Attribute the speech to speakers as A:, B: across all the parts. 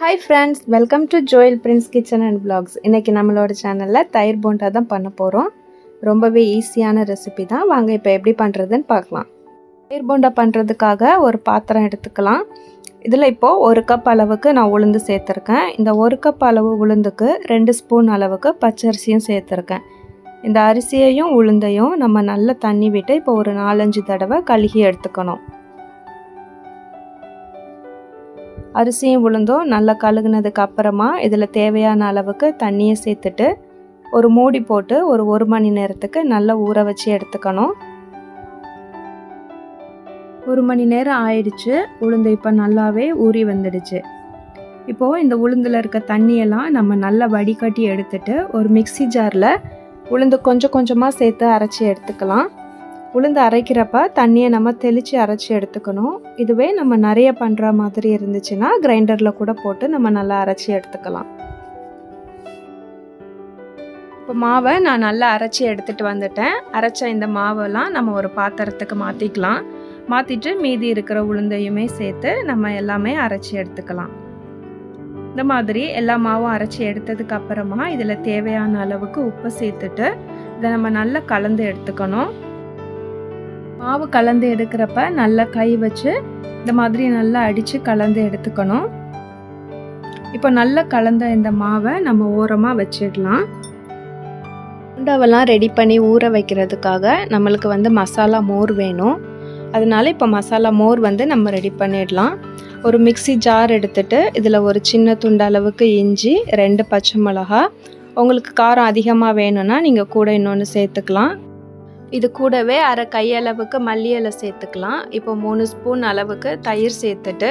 A: Hi friends welcome to Joel Prince kitchen and blogs இன்றைக்கி நம்மளோட சேனலில் தயிர் போண்டா தான் பண்ண போகிறோம் ரொம்பவே ஈஸியான ரெசிபி தான். வாங்க இப்போ எப்படி பண்ணுறதுன்னு பார்க்கலாம். தயிர் போண்டா பண்ணுறதுக்காக ஒரு பாத்திரம் எடுத்துக்கலாம். இதில் இப்போது ஒரு கப் அளவுக்கு நான் உளுந்து சேர்த்துருக்கேன். இந்த ஒரு கப் அளவு உளுந்துக்கு ரெண்டு ஸ்பூன் அளவுக்கு பச்சரிசியும் சேர்த்துருக்கேன். இந்த அரிசியையும் உளுந்தையும் நம்ம நல்லா தண்ணி விட்டு இப்போ ஒரு நாலஞ்சு தடவை கழுகி எடுத்துக்கணும். அரிசியும் உளுந்தும் நல்லா கழுகுனதுக்கு அப்புறமா இதில் தேவையான அளவுக்கு தண்ணியை சேர்த்துட்டு ஒரு மூடி போட்டு ஒரு ஒரு மணி நேரத்துக்கு நல்லா ஊற வச்சு எடுத்துக்கணும். ஒரு மணி நேரம் ஆயிடுச்சு. உளுந்து இப்போ நல்லாவே ஊறி வந்துடுச்சு. இப்போது இந்த உளுந்தில் இருக்க தண்ணியெல்லாம் நம்ம நல்லா வடிகட்டி எடுத்துட்டு ஒரு மிக்சி ஜாரில் உளுந்து கொஞ்சம் கொஞ்சமாக சேர்த்து அரைச்சி எடுத்துக்கலாம். உளுந்து அரைக்கிறப்ப தண்ணியை நம்ம தெளித்து அரைச்சி எடுத்துக்கணும். இதுவே நம்ம நிறைய பண்ணுற மாதிரி இருந்துச்சுன்னா கிரைண்டரில் கூட போட்டு நம்ம நல்லா அரைச்சி எடுத்துக்கலாம். இப்போ மாவை நான் நல்லா அரைச்சி எடுத்துகிட்டு வந்துட்டேன். அரைச்ச இந்த மாவெல்லாம் நம்ம ஒரு பாத்திரத்துக்கு மாற்றிக்கலாம் மாற்றிட்டு மீதி இருக்கிற உளுந்தையுமே சேர்த்து நம்ம எல்லாமே அரைச்சி எடுத்துக்கலாம். இந்த மாதிரி எல்லா மாவும் அரைச்சி எடுத்ததுக்கு அப்புறமா இதில் தேவையான அளவுக்கு உப்பு சேர்த்துட்டு இதை நம்ம நல்லா கலந்து எடுத்துக்கணும். மாவு கலந்து எடுக்கிறப்ப நல்லா கை வச்சு இந்த மாதிரி நல்லா அடித்து கலந்து எடுத்துக்கணும். இப்போ நல்லா கலந்த இந்த மாவை நம்ம ஓரமாக வச்சிடலாம். உண்டாவெல்லாம் ரெடி பண்ணி ஊற வைக்கிறதுக்காக நம்மளுக்கு வந்து மசாலா மோர் வேணும். அதனால இப்போ மசாலா மோர் வந்து நம்ம ரெடி பண்ணிடலாம். ஒரு மிக்சி ஜார் எடுத்துட்டு இதில் ஒரு சின்ன துண்டு அளவுக்கு இஞ்சி ரெண்டு பச்சை மிளகா உங்களுக்கு காரம் அதிகமாக வேணும்னா நீங்கள் கூட இன்னொன்று சேர்த்துக்கலாம். இது கூடவே அரை கையளவுக்கு மல்லி இலை சேர்த்துக்கலாம். இப்போ மூணு ஸ்பூன் அளவுக்கு தயிர் சேர்த்துட்டு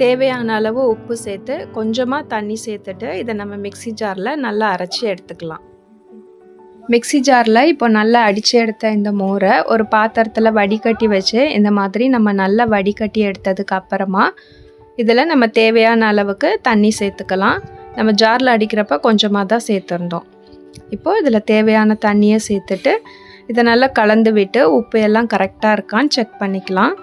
A: தேவையான அளவு உப்பு சேர்த்து கொஞ்சமாக தண்ணி சேர்த்துட்டு இதை நம்ம மிக்சி ஜாரில் நல்லா அரைச்சி எடுத்துக்கலாம். மிக்சி ஜாரில் இப்போ நல்லா அடித்து எடுத்த இந்த மோரை ஒரு பாத்திரத்தில் வடிகட்டி வச்சு இந்த மாதிரி நம்ம நல்லா வடிகட்டி எடுத்ததுக்கு அப்புறமா இதில் நம்ம தேவையான அளவுக்கு தண்ணி சேர்த்துக்கலாம். நம்ம ஜாரில் அடிக்கிறப்ப கொஞ்சமாக தான் சேர்த்துருந்தோம். இப்போது இதில் தேவையான தண்ணியை சேர்த்துட்டு இதை நல்லா கலந்து விட்டு உப்பு எல்லாம் கரெக்டாக இருக்கான்னு செக் பண்ணிக்கலாம்.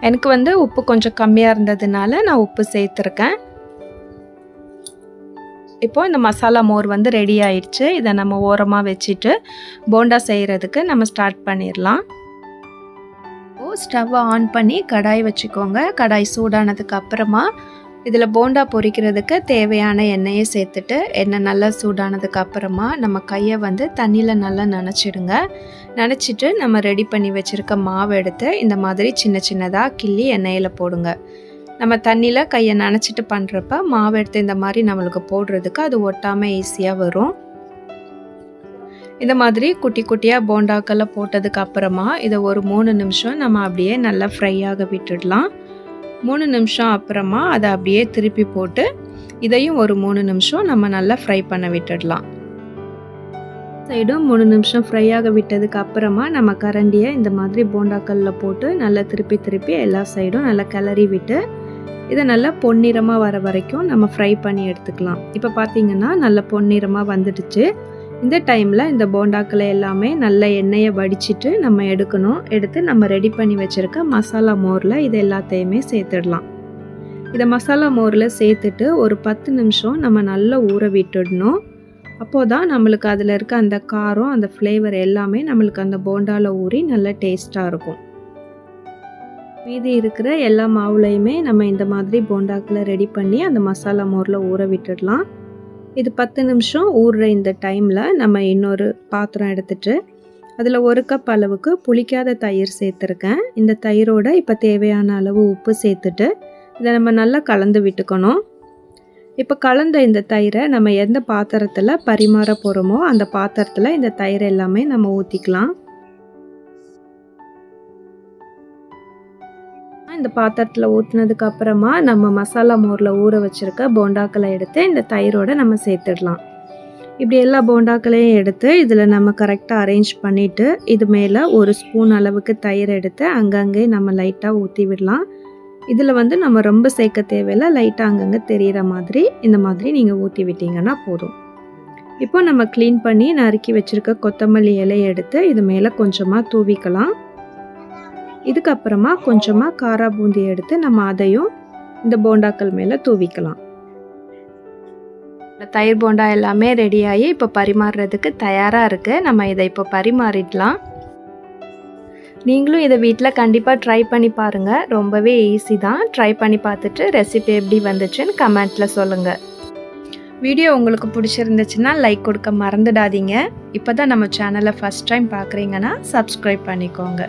A: எனக்கு வந்து உப்பு கொஞ்சம் கம்மியாக இருந்ததுனால நான் உப்பு சேர்த்துருக்கேன். இப்போ இந்த மசாலா மோர் வந்து ரெடி ஆயிடுச்சு. இதை நம்ம ஓரமாக வச்சுட்டு போண்டா செய்கிறதுக்கு நம்ம ஸ்டார்ட் பண்ணிடலாம். ஸ்டவ்வை ஆன் பண்ணி கடாய் வச்சுக்கோங்க. கடாய் சூடானதுக்கு அப்புறமா இதில் போண்டா பொரிக்கிறதுக்கு தேவையான எண்ணெயை சேர்த்துட்டு எண்ணெய் நல்லா சூடானதுக்கு அப்புறமா நம்ம கையை வந்து தண்ணியில் நல்லா நனைச்சிடுங்க. நனைச்சிட்டு நம்ம ரெடி பண்ணி வச்சுருக்க மாவு எடுத்து இந்த மாதிரி சின்ன சின்னதாக கிள்ளி எண்ணெயில் போடுங்க. நம்ம தண்ணியில் கையை நனைச்சிட்டு பண்ணுறப்ப மாவு எடுத்து இந்த மாதிரி நம்மளுக்கு போடுறதுக்கு அது ஒட்டாமல் ஈஸியாக வரும். இந்த மாதிரி குட்டி குட்டியாக போண்டாக்களை போட்டதுக்கு அப்புறமா இதை ஒரு மூணு நிமிஷம் நம்ம அப்படியே நல்லா ஃப்ரை ஆக விட்டுடலாம். மூணு நிமிஷம் அப்புறமா அதை அப்படியே திருப்பி போட்டு இதையும் ஒரு மூணு நிமிஷம் நம்ம நல்லா ஃப்ரை பண்ண விட்டுடலாம். சைடும் மூணு நிமிஷம் ஃப்ரை ஆக விட்டதுக்கு அப்புறமா நம்ம கரண்டியை இந்த மாதிரி போண்டாக்கல்லில் போட்டு நல்லா திருப்பி திருப்பி எல்லா சைடும் நல்லா கிளறி விட்டு இதை நல்லா பொன்னிறமாக வர வரைக்கும் நம்ம ஃப்ரை பண்ணி எடுத்துக்கலாம். இப்போ பார்த்தீங்கன்னா நல்ல பொன்னிறமாக வந்துடுச்சு. இந்த டைமில் இந்த போண்டாக்களை எல்லாமே நல்ல எண்ணெயை வடிச்சிட்டு நம்ம எடுக்கணும். எடுத்து நம்ம ரெடி பண்ணி வச்சுருக்க மசாலா மோரில் இது எல்லாத்தையுமே சேர்த்துடலாம். இதை மசாலா மோரில் சேர்த்துட்டு ஒரு பத்து நிமிஷம் நம்ம நல்லா ஊற விட்டுடணும். அப்போது தான் நம்மளுக்கு அதில் இருக்க அந்த காரம் அந்த ஃப்ளேவர் எல்லாமே நம்மளுக்கு அந்த போண்டாவில் ஊறி நல்ல டேஸ்ட்டாக இருக்கும். மீதி இருக்கிற எல்லா மாவுலையுமே நம்ம இந்த மாதிரி போண்டாக்களை ரெடி பண்ணி அந்த மசாலா மோரில் ஊற விட்டுடலாம். இது பத்து நிமிஷம் ஊறுற இந்த டைமில் நம்ம இன்னொரு பாத்திரம் எடுத்துட்டு அதில் ஒரு கப் அளவுக்கு புளிக்காத தயிர் சேர்த்துருக்கேன். இந்த தயிரோட இப்போ தேவையான அளவு உப்பு சேர்த்துட்டு இதை நம்ம நல்லா கலந்து விட்டுக்கணும். இப்போ கலந்த இந்த தயிரை நம்ம எந்த பாத்திரத்தில் பரிமாற போகிறோமோ அந்த பாத்திரத்தில் இந்த தயிர் எல்லாமே நம்ம ஊற்றிக்கலாம் இந்த பாத்திரத்தில் ஊற்றினதுக்கு அப்புறமா நம்ம மசாலா மோரில் ஊற வச்சுருக்க போண்டாக்களை எடுத்து இந்த தயிரோடு நம்ம சேர்த்துடலாம். இப்படி எல்லா போண்டாக்களையும் எடுத்து இதில் நம்ம கரெக்டாக அரேஞ்ச் பண்ணிவிட்டு இது மேலே ஒரு ஸ்பூன் அளவுக்கு தயிர் எடுத்து அங்கங்கே நம்ம லைட்டாக ஊற்றி விடலாம். இதில் வந்து நம்ம ரொம்ப சேர்க்க தேவையில்லை லைட்டாக அங்கங்கே தெரிகிற மாதிரி இந்த மாதிரி நீங்கள் ஊற்றி விட்டீங்கன்னா போதும். இப்போ நம்ம க்ளீன் பண்ணி நறுக்கி வச்சுருக்க கொத்தமல்லி இலையை எடுத்து இது மேலே கொஞ்சமாக தூவிக்கலாம். இதுக்கப்புறமா கொஞ்சமாக காரா பூந்தி எடுத்து நம்ம அதையும் இந்த போண்டாக்கள் மேலே தூவிக்கலாம். தயிர் போண்டா எல்லாமே ரெடியாகி இப்போ பரிமாறுறதுக்கு தயாராக இருக்குது நம்ம இதை இப்போ பரிமாறிடலாம். நீங்களும் இதை வீட்டில் கண்டிப்பாக ட்ரை பண்ணி பாருங்கள் ரொம்பவே ஈஸி தான். ட்ரை பண்ணி பார்த்துட்டு ரெசிபி எப்படி வந்துச்சுன்னு கமெண்ட்டில் சொல்லுங்கள் வீடியோ உங்களுக்கு பிடிச்சிருந்துச்சுன்னா லைக் கொடுக்க மறந்துடாதீங்க. இப்போ தான் நம்ம சேனலை ஃபஸ்ட் டைம் பார்க்குறீங்கன்னா சப்ஸ்கிரைப் பண்ணிக்கோங்க.